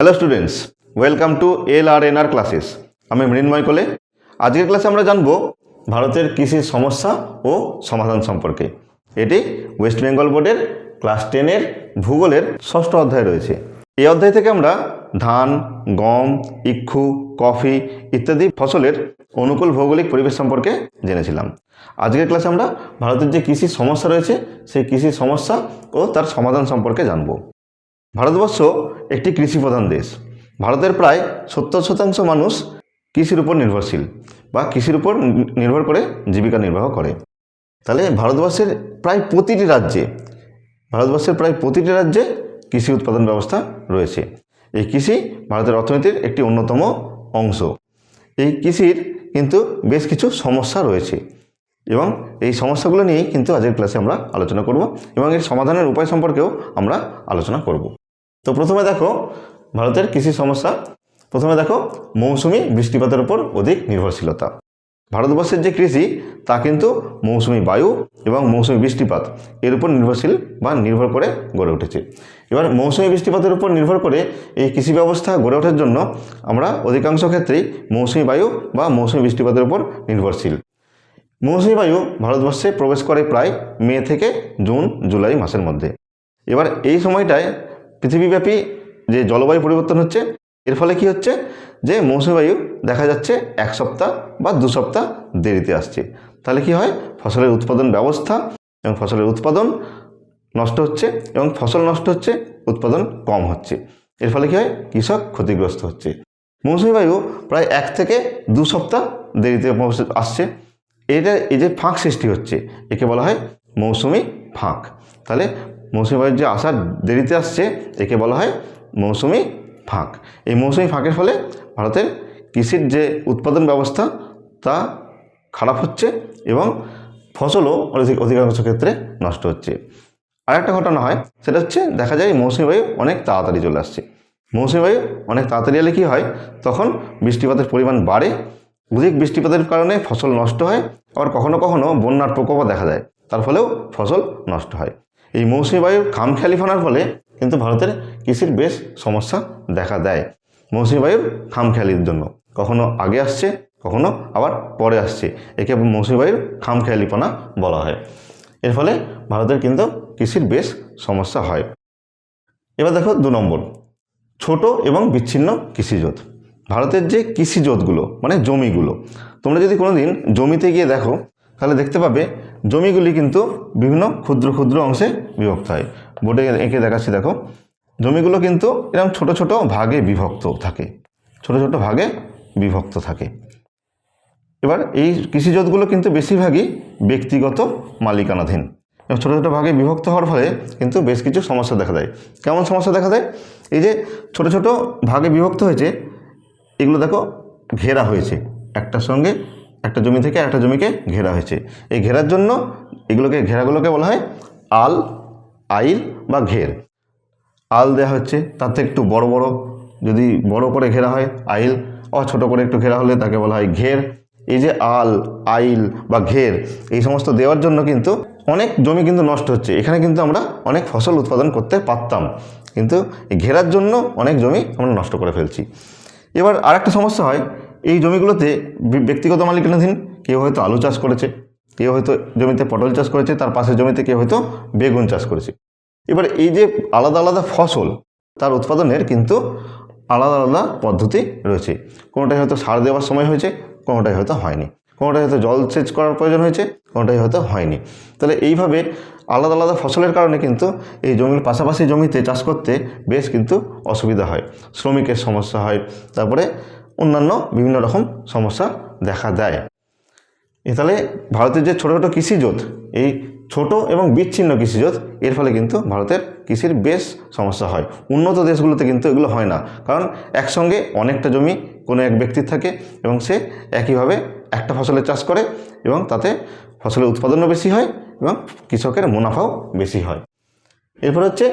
Hello students welcome to L R N R classes আমি মৃন্ময় কোলে। আজকের ক্লাসে আমরা জানব ভারতের কৃষির সমস্যা ও সমাধান সম্পর্কে। এটি ওয়েস্ট বেঙ্গল বোর্ডের ক্লাস টেনের ভূগোলের ষষ্ঠ অধ্যায় রয়েছে। এই অধ্যায় থেকে আমরা ধান, গম, ইক্ষু, কফি ইত্যাদি ফসলের অনুকূল ভৌগোলিক পরিবেশ সম্পর্কে জেনেছিলাম। আজকের ক্লাসে আমরা ভারতের যে কৃষির সমস্যা রয়েছে, সেই কৃষির সমস্যা ও তার সমাধান সম্পর্কে জানব। ভারতবর্ষ একটি কৃষি প্রধান দেশ। ভারতের প্রায় সত্তর শতাংশ মানুষ কৃষির উপর নির্ভরশীল বা কৃষির উপর নির্ভর করে জীবিকা নির্বাহ করে। তাহলে ভারতবর্ষের প্রায় প্রতিটি রাজ্যে, ভারতবর্ষের প্রায় প্রতিটি রাজ্যে কৃষি উৎপাদন ব্যবস্থা রয়েছে। এই কৃষি ভারতের অর্থনীতির একটি অন্যতম অংশ। এই কৃষির কিন্তু বেশ কিছু সমস্যা রয়েছে। এবং এই সমস্যাগুলো নিয়েই কিন্তু আজকের ক্লাসে আমরা আলোচনা করব এবং এর সমাধানের উপায় সম্পর্কেও আমরা আলোচনা করব। তো প্রথমে দেখো, ভারতের কৃষি সমস্যা। প্রথমে দেখো, মৌসুমি বৃষ্টিপাতের উপর অধিক নির্ভরশীলতা। ভারতবর্ষের যে কৃষি, তা কিন্তু মৌসুমি বায়ু এবং মৌসুমি বৃষ্টিপাত, এর উপর নির্ভরশীল বা নির্ভর করে গড়ে উঠেছে। এবার মৌসুমি বৃষ্টিপাতের উপর নির্ভর করে এই কৃষি ব্যবস্থা গড়ে ওঠার জন্য আমরা অধিকাংশ ক্ষেত্রেই মৌসুমি বায়ু বা মৌসুমি বৃষ্টিপাতের উপর নির্ভরশীল। মৌসুমি বায়ু ভারতবর্ষে প্রবেশ করে প্রায় মে থেকে জুন, জুলাই মাসের মধ্যে। এবার এই সময়টায় পৃথিবীব্যাপী যে জলবায়ু পরিবর্তন হচ্ছে, এর ফলে কি হচ্ছে? যে মৌসুমি বায়ু দেখা যাচ্ছে এক সপ্তাহ বা দু সপ্তাহ দেরিতে আসছে। তাহলে কি হয়? ফসলের উৎপাদন ব্যবস্থা এবং ফসলের উৎপাদন নষ্ট হচ্ছে এবং ফসল নষ্ট হচ্ছে, উৎপাদন কম হচ্ছে। এর ফলে কি হয়? কৃষক ক্ষতিগ্রস্ত হচ্ছে। মৌসুমি বায়ু প্রায় এক থেকে দু সপ্তাহ দেরিতে আসছে। এটা, এই যে ফাঁক সৃষ্টি হচ্ছে, একে বলা হয় মৌসুমি ফাঁক। তাহলে মৌসুমি বায়ুর যে আসার দেরিতে আসছে, একে বলা হয় মৌসুমি ফাঁক। এই মৌসুমি ফাঁকের ফলে ভারতের কৃষির যে উৎপাদন ব্যবস্থা, তা খারাপ হচ্ছে এবং ফসলও অধিক, অধিকাংশ ক্ষেত্রে নষ্ট হচ্ছে। আরেকটা ঘটনা হয়, সেটা হচ্ছে দেখা যায় মৌসুমি বায়ু অনেক তাড়াতাড়ি চলে আসছে। মৌসুমি বায়ু অনেক তাড়াতাড়ি এলে কী হয়? তখন বৃষ্টিপাতের পরিমাণ বাড়ে অধিক বৃষ্টিপাতের কারণে ফসল নষ্ট হয়, আবার কখনো কখনো বন্যার প্রকোপও দেখা দেয়। তার ফলেও ফসল নষ্ট হয়। এই মৌসুমি বায়ুর খামখেয়ালিফানার ফলে কিন্তু ভারতের কৃষির বেশ সমস্যা দেখা দেয় মৌসুমি বায়ুর খামখেয়ালির জন্য। কখনো আগে আসছে, কখনো আবার পরে আসছে। একে মৌসুমি বায়ুর খামখেয়ালিপনা বলা হয়। এর ফলে ভারতের কিন্তু কৃষির বেশ সমস্যা হয়। এবার দেখো দু নম্বর, ছোট এবং বিচ্ছিন্ন কৃষিজোত। ভারতের যে কৃষিজোতগুলো মানে জমিগুলো, তোমরা যদি কোনো দিন জমিতে গিয়ে দেখো, তাহলে দেখতে পাবে জমিগুলি কিন্তু বিভিন্ন ক্ষুদ্র ক্ষুদ্র অংশে বিভক্ত হয়। বোর্ডে এঁকে দেখাচ্ছি, দেখো। জমিগুলো কিন্তু এরকম ছোট ছোট ভাগে বিভক্ত থাকে। ছোট ছোট ভাগে বিভক্ত থাকে। এবার এই কৃষিজোতগুলো কিন্তু বেশিরভাগই ব্যক্তিগত মালিকানাধীন। এবং ছোটো ছোটো ভাগে বিভক্ত হওয়ার ফলে কিন্তু বেশ কিছু সমস্যা দেখা দেয়। কেমন সমস্যা দেখা দেয়? এই যে ছোট ছোট ভাগে বিভক্ত হয়েছে এগুলো দেখো ঘেরা হয়েছে। একটার সঙ্গে একটা জমি থেকে একটা জমিকে ঘেরা হয়েছে। এই ঘেরার জন্য এগুলোকে, ঘেরাগুলোকে বলা হয় আল, আইল বা ঘের। আল দেওয়া হচ্ছে থেকে একটু বড় বড়। যদি বড় করে ঘেরা হয়, আইল ও ছোট করে একটু ঘেরা হলে তাকে বলা হয় ঘের। এই যে আল, আইল বা ঘের, এই সমস্ত দেওয়ার জন্য কিন্তু অনেক জমি কিন্তু নষ্ট হচ্ছে। এখানে কিন্তু আমরা অনেক ফসল উৎপাদন করতে পারতাম। কিন্তু ঘেরার জন্য অনেক জমি আমরা নষ্ট করে ফেলছি। এবার আরেকটা সমস্যা হয়, এই জমিগুলোতে ব্যক্তিগত মালিকানাধীন কেউ হয়তো আলু চাষ করেছে, কেউ হয়তো জমিতে পটল চাষ করেছে, তার পাশের জমিতে কেউ হয়তো বেগুন চাষ করেছে। এবার এই যে আলাদা আলাদা ফসল, তার উৎপাদনের কিন্তু আলাদা আলাদা পদ্ধতি রয়েছে। কোনোটাই হয়তো সার দেওয়ার সময় হয়েছে কোনোটাই হয়তো হয়নি। কোনোটাই হয়তো জল সেচ করার প্রয়োজন হয়েছে কোনোটাই হয়তো হয়নি। তাহলে এইভাবে আলাদা আলাদা ফসলের কারণে কিন্তু এই জমির পাশাপাশি জমিতে চাষ করতে বেশ কিন্তু অসুবিধা হয়। শ্রমিকের সমস্যা হয়, তারপরে অন্যান্য বিভিন্ন রকম সমস্যা দেখা দেয়। এ তাহলে ভারতের যে ছোটো ছোটো কৃষিজোত, এই ছোট এবং বিচ্ছিন্ন কৃষিজোত, এর ফলে কিন্তু ভারতের কৃষির বেশ সমস্যা হয়। উন্নত দেশগুলোতে কিন্তু এগুলো হয় না। কারণ একসঙ্গে অনেকটা জমি কোনো এক ব্যক্তির থাকে এবং সে একইভাবে একটা ফসলের চাষ করে এবং তাতে ফসলের উৎপাদনও বেশি হয় এবং কৃষকের মুনাফাও বেশি হয়। এরপর হচ্ছে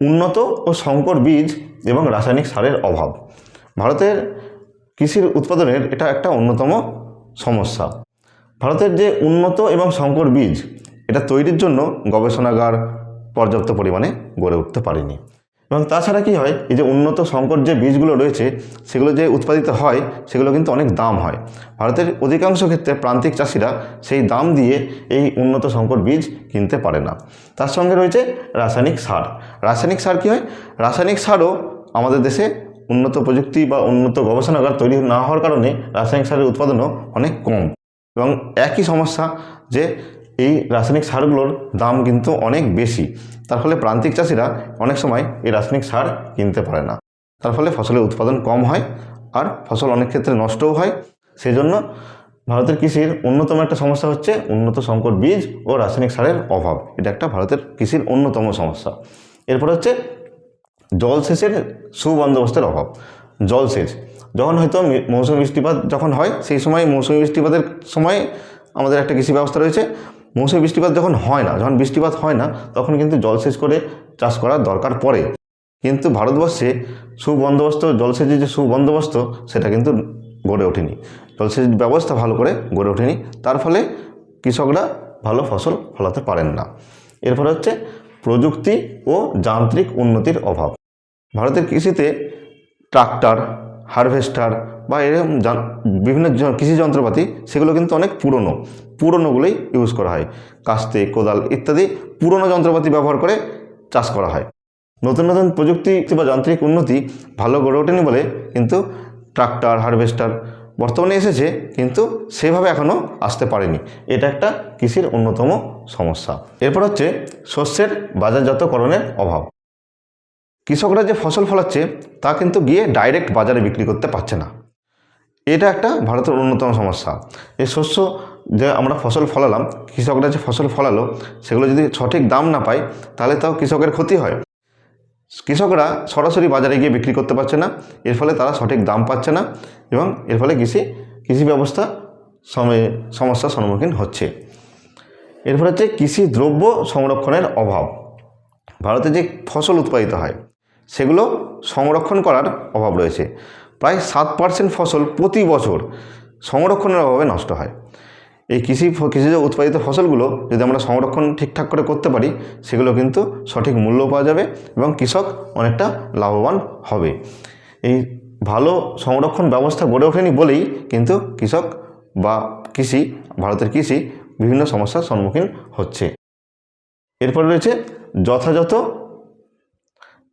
উন্নত ও সংকর বীজ এবং রাসায়নিক সারের অভাব। ভারতের কৃষির উৎপাদনের এটা একটা অন্যতম সমস্যা। ভারতের যে উন্নত এবং সংকর বীজ, এটা তৈরির জন্য গবেষণাগার পর্যাপ্ত পরিমাণে গড়ে উঠতে পারেনি। এবং তাছাড়া কি হয়, এই যে উন্নত সংকর যে বীজগুলো রয়েছে, সেগুলো যে উৎপাদিত হয়, সেগুলো কিন্তু অনেক দাম হয়। ভারতের অধিকাংশ ক্ষেত্রে প্রান্তিক চাষিরা সেই দাম দিয়ে এই উন্নত সংকর বীজ কিনতে পারে না। তার সঙ্গে রয়েছে রাসায়নিক সার। রাসায়নিক সার কী হয়, রাসায়নিক সারও আমাদের দেশে উন্নত প্রযুক্তি বা উন্নত গবেষণাগার তৈরি না হওয়ার কারণে রাসায়নিক সারের উৎপাদনও অনেক কম। এবং একই সমস্যা যে এই রাসায়নিক সারগুলোর দাম কিন্তু অনেক বেশি। তার ফলে প্রান্তিক চাষিরা অনেক সময় এই রাসায়নিক সার কিনতে পারে না। তার ফলে ফসলের উৎপাদন কম হয় আর ফসল অনেক ক্ষেত্রে নষ্টও হয়। সেই জন্য ভারতের কৃষির অন্যতম একটা সমস্যা হচ্ছে উন্নত সংকট বীজ ও রাসায়নিক সারের অভাব। এটা একটা ভারতের কৃষির অন্যতম সমস্যা। এরপর হচ্ছে জলসেচের সুবন্দোবস্তের অভাব। জলসেচ যখন হয়তো মৌসুমি বৃষ্টিপাত যখন হয়, সেই সময় মৌসুমি বৃষ্টিপাতের সময় আমাদের একটা কৃষি ব্যবস্থা রয়েছে। মৌসুমি বৃষ্টিপাত যখন হয় না, যখন বৃষ্টিপাত হয় না, তখন কিন্তু জলসেচ করে চাষ করার দরকার পড়ে। কিন্তু ভারতবর্ষে সুবন্দোবস্ত জলসেচের যে সুবন্দোবস্ত, সেটা কিন্তু গড়ে ওঠেনি। জলসেচ ব্যবস্থা ভালো করে গড়ে ওঠেনি, তার ফলে কৃষকরা ভালো ফসল ফলাতে পারেন না। এরপরে হচ্ছে প্রযুক্তি ও যান্ত্রিক উন্নতির অভাব। ভারতের কৃষিতে ট্রাক্টর হারভেস্টার বা এরকম বিভিন্ন কৃষি যন্ত্রপাতি, সেগুলো কিন্তু অনেক পুরনো। পুরনোগুলোই ইউজ করা হয়। কাস্তে, কোদাল ইত্যাদি পুরনো যন্ত্রপাতি ব্যবহার করে চাষ করা হয়। নতুন নতুন প্রযুক্তি বা যান্ত্রিক উন্নতি ভালো গড়ে ওঠেনি বলে কিন্তু ট্রাক্টর, হারভেস্টার বর্তমানে এসেছে কিন্তু সেভাবে এখনও আসতে পারেনি। এটা একটা কৃষির অন্যতম সমস্যা। এরপর হচ্ছে শস্যের বাজারজাতকরণের অভাব। কৃষকরা যে ফসল ফলাচ্ছে, তা কিন্তু গিয়ে ডাইরেক্ট বাজারে বিক্রি করতে পারছে না। এটা একটা ভারতের অন্যতম সমস্যা। এই শস্য যে আমরা ফসল ফলালাম, কৃষকরা যে ফসল ফলালো, সেগুলো যদি সঠিক দাম না পায়, তাহলে তাও কৃষকের ক্ষতি হয়। কৃষকরা সরাসরি বাজারে গিয়ে বিক্রি করতে পারছে না, এর ফলে তারা সঠিক দাম পাচ্ছে না এবং এর ফলে কৃষি কৃষি ব্যবস্থা সময়ে সমস্যার সম্মুখীন হচ্ছে। এরপর হচ্ছে কৃষি দ্রব্য সংরক্ষণের অভাব। ভারতে যে ফসল উৎপাদিত হয় সেগুলো সংরক্ষণ করার অভাব রয়েছে। প্রায় সাত পার্সেন্ট ফসল প্রতি বছর সংরক্ষণের অভাবে নষ্ট হয়। এই কৃষি কৃষিজ উৎপাদিত ফসলগুলো যদি আমরা সংরক্ষণ ঠিকঠাক করে করতে পারি, সেগুলো কিন্তু সঠিক মূল্য পাওয়া যাবে এবং কৃষক অনেকটা লাভবান হবে। এই ভালো সংরক্ষণ ব্যবস্থা গড়ে ওঠেনি বলেই কিন্তু কৃষক বা কৃষি, ভারতের কৃষি বিভিন্ন সমস্যার সম্মুখীন হচ্ছে। এরপর রয়েছে যথাযথ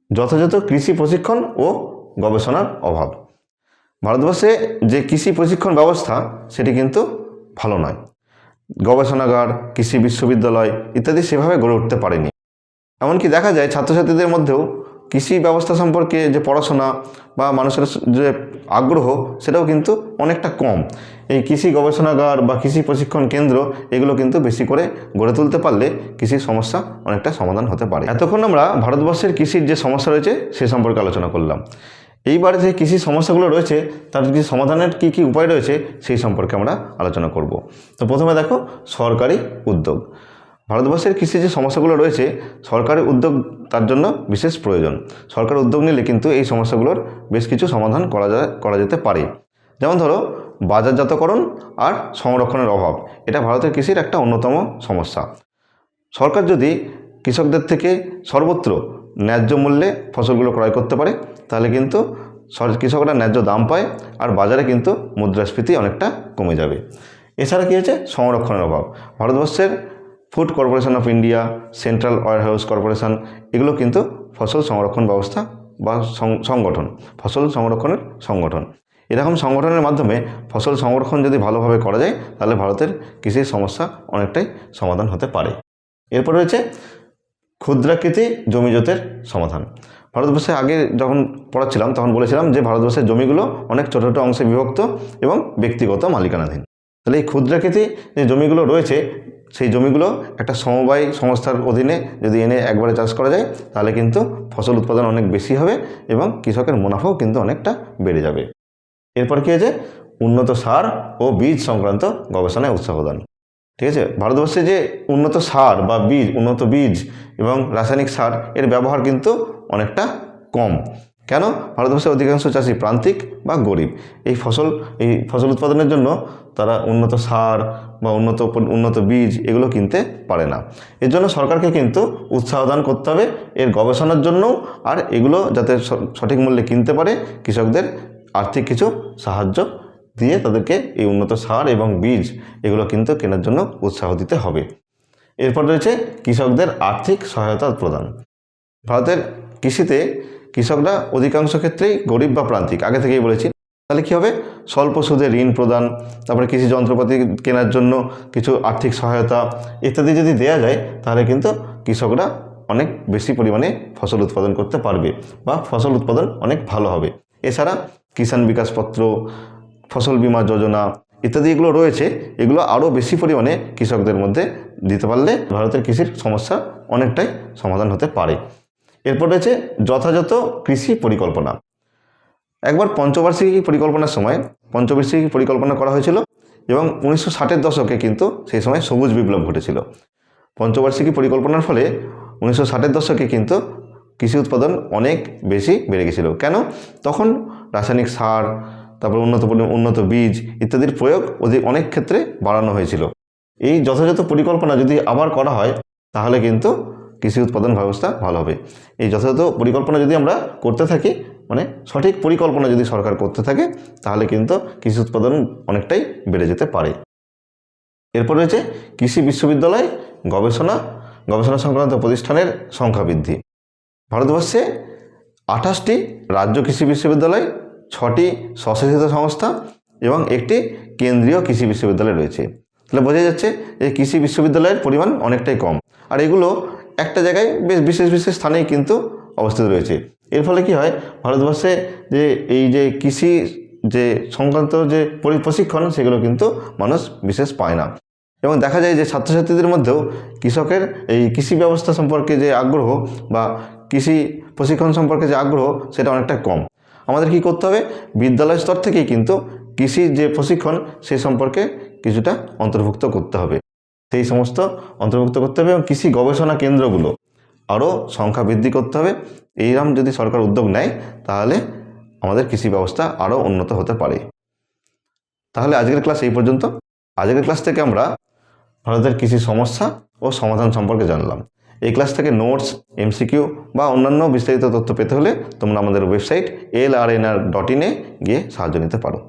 যথাযথ কৃষি প্রশিক্ষণ ও গবেষণার অভাব। ভারতবর্ষে যে কৃষি প্রশিক্ষণ ব্যবস্থা, সেটি কিন্তু ভালো নয়। গবেষণাগার, কৃষি বিশ্ববিদ্যালয় ইত্যাদি সেভাবে গড়ে উঠতে পারেনি। এমনকি দেখা যায় ছাত্রছাত্রীদের মধ্যেও কৃষি ব্যবস্থা সম্পর্কে যে পড়াশোনা বা মানুষের যে আগ্রহ, সেটাও কিন্তু অনেকটা কম। এই কৃষি গবেষণাগার বা কৃষি প্রশিক্ষণ কেন্দ্র, এগুলো কিন্তু বেশি করে গড়ে তুলতে পারলে কৃষির সমস্যা অনেকটা সমাধান হতে পারে। এতক্ষণ আমরা ভারতবর্ষের কৃষির যে সমস্যা রয়েছে, সে সম্পর্কে আলোচনা করলাম। এইবারে যে কৃষি সমস্যাগুলো রয়েছে, তার কি সমাধানের কী কী উপায় রয়েছে, সেই সম্পর্কে আমরা আলোচনা করব। তো প্রথমে দেখো, সরকারি উদ্যোগ। ভারতবর্ষের কৃষি যে সমস্যাগুলো রয়েছে, সরকারি উদ্যোগ তার জন্য বিশেষ প্রয়োজন। সরকার উদ্যোগ নিলে কিন্তু এই সমস্যাগুলোর বেশ কিছু সমাধান করা যায়, করা যেতে পারে। যেমন ধরো, বাজারজাতকরণ আর সংরক্ষণের অভাব। এটা ভারতের কৃষির একটা অন্যতম সমস্যা। সরকার যদি কৃষকদের থেকে সর্বত্র ন্যায্য মূল্যে ফসলগুলো ক্রয় করতে পারে, তাহলে কিন্তু কৃষকরা ন্যায্য দাম পায় আর বাজারে কিন্তু মুদ্রাস্ফীতি অনেকটা কমে যাবে। এছাড়া কী হয়েছে? সংরক্ষণের অভাব। ভারতবর্ষের food corporation of India central house corporation এগুলো কিন্তু ফসল সংরক্ষণ ব্যবস্থা বা সংগঠন, ফসল সংরক্ষণের সংগঠন। এরকম সংগঠনের মাধ্যমে ফসল সংরক্ষণ যদি ভালোভাবে করা যায়, তাহলে ভারতের কৃষির সমস্যা অনেকটাই সমাধান হতে পারে। এরপর রয়েছে ক্ষুদ্রাকৃতি জমিজতের সমাধান। ভারতবর্ষে আগে যখন পড়াচ্ছিলাম, তখন বলেছিলাম যে ভারতবর্ষের জমিগুলো অনেক ছোটো ছোটো অংশে বিভক্ত এবং ব্যক্তিগত মালিকানাধীন। তাহলে এই ক্ষুদ্রাকৃতি যে জমিগুলো রয়েছে সেই জমিগুলো একটা সমবায় সংস্থার অধীনে যদি এনে একবারে চাষ করা যায়, তাহলে কিন্তু ফসল উৎপাদন অনেক বেশি হবে এবং কৃষকের মুনাফাও কিন্তু অনেকটা বেড়ে যাবে। এরপর কী হয়েছে? উন্নত সার ও বীজ সংক্রান্ত গবেষণায় উৎসাহ দান। ঠিক আছে? ভারতবর্ষে যে উন্নত সার বা বীজ, উন্নত বীজ এবং রাসায়নিক সার, এর ব্যবহার কিন্তু অনেকটা কম। কেন? ভারতবর্ষের অধিকাংশ চাষি প্রান্তিক বা গরিব। এই ফসল এই ফসল উৎপাদনের জন্য তারা উন্নত সার বা উন্নত উন্নত বীজ এগুলো কিনতে পারে না। এর জন্য সরকারকে কিন্তু উৎসাহ দান করতে হবে, এর গবেষণার জন্যও, আর এগুলো যাতে সঠিক মূল্যে কিনতে পারে, কৃষকদের আর্থিক কিছু সাহায্য দিয়ে তাদেরকে এই উন্নত সার এবং বীজ এগুলো কিন্তু কেনার জন্য উৎসাহ দিতে হবে। এরপর রয়েছে কৃষকদের আর্থিক সহায়তা প্রদান। ভারতের কৃষিতে কৃষকরা অধিকাংশ ক্ষেত্রেই গরিব বা প্রান্তিক। আগে থেকেই বলেছি, তাহলে কী হবে? স্বল্প সুদে ঋণ প্রদান, তারপরে কৃষি যন্ত্রপাতি কেনার জন্য কিছু আর্থিক সহায়তা ইত্যাদি যদি দেওয়া যায়, তাহলে কিন্তু কৃষকরা অনেক বেশি পরিমাণে ফসল উৎপাদন করতে পারবে বা ফসল উৎপাদন অনেক ভালো হবে। এছাড়া কিষাণ বিকাশ পত্র ফসল বীমা যোজনা ইত্যাদি এগুলো রয়েছে, এগুলো আরও বেশি পরিমাণে কৃষকদের মধ্যে দিতে পারলে ভারতের কৃষির সমস্যা অনেকটাই সমাধান হতে পারে। এরপর রয়েছে যথাযথ কৃষি পরিকল্পনা। একবার পঞ্চবার্ষিকী পরিকল্পনার সময় পঞ্চবার্ষিকী পরিকল্পনা করা হয়েছিল এবং উনিশশো ষাটের দশকে কিন্তু সেই সময় সবুজ বিপ্লব ঘটেছিল। পঞ্চবার্ষিকী পরিকল্পনার ফলে উনিশশো ষাটের দশকে কিন্তু কৃষি উৎপাদন অনেক বেশি বেড়ে গেছিল। কেন? তখন রাসায়নিক সার, তারপর উন্নত উন্নত বীজ ইত্যাদির প্রয়োগ অধিক অনেক ক্ষেত্রে বাড়ানো হয়েছিল। এই যথাযথ পরিকল্পনা যদি আবার করা হয়, তাহলে কিন্তু কৃষি উৎপাদন ব্যবস্থা ভালো হবে। এই যথাযথ পরিকল্পনা যদি আমরা করতে থাকি মানে সঠিক পরিকল্পনা যদি সরকার করতে থাকে, তাহলে কিন্তু কৃষি উৎপাদন অনেকটাই বেড়ে যেতে পারে। এরপর রয়েছে কৃষি বিশ্ববিদ্যালয় গবেষণা গবেষণা সংক্রান্ত প্রতিষ্ঠানের সংখ্যা বৃদ্ধি। ভারতবর্ষে আঠাশটি রাজ্য কৃষি বিশ্ববিদ্যালয়, ছটি স্বশাসিত সংস্থা এবং একটি কেন্দ্রীয় কৃষি বিশ্ববিদ্যালয় রয়েছে। তাহলে বোঝা যাচ্ছে এই কৃষি বিশ্ববিদ্যালয়ের পরিমাণ অনেকটাই কম। আর এগুলো একটা জায়গায় বেশ বিশেষ বিশেষ স্থানেই কিন্তু অবস্থিত রয়েছে। এর ফলে কি হয়? ভারতবর্ষে যে, এই যে কৃষি যে সংক্রান্ত যে পরি- প্রশিক্ষণ, সেগুলো কিন্তু মানুষ বিশেষ পায় না। এবং দেখা যায় যে ছাত্রছাত্রীদের মধ্যেও কৃষকের এই কৃষি ব্যবস্থা সম্পর্কে যে আগ্রহ বা কৃষি প্রশিক্ষণ সম্পর্কে যে আগ্রহ, সেটা অনেকটা কম। আমাদের কি করতে হবে? বিদ্যালয় স্তর থেকেই কিন্তু কৃষি যে প্রশিক্ষণ, সে সম্পর্কে কিছুটা অন্তর্ভুক্ত করতে হবে। সেই সমস্ত অন্তর্ভুক্ত করতে হবে এবং কৃষি গবেষণা কেন্দ্রগুলো আরও সংখ্যা বৃদ্ধি করতে হবে। এইরকম যদি সরকার উদ্যোগ নেয়, তাহলে আমাদের কৃষি ব্যবস্থা আরও উন্নত হতে পারে। তাহলে আজকের ক্লাস এই পর্যন্ত। আজকের ক্লাস থেকে আমরা ভারতের কৃষি সমস্যা ও সমাধান সম্পর্কে জানলাম। এই ক্লাস থেকে নোটস, এমসিকিউ বা অন্যান্য বিস্তারিত তথ্য পেতে হলে তোমরা আমাদের website L R N R dot ইনে গিয়ে সাহায্য নিতে পারো।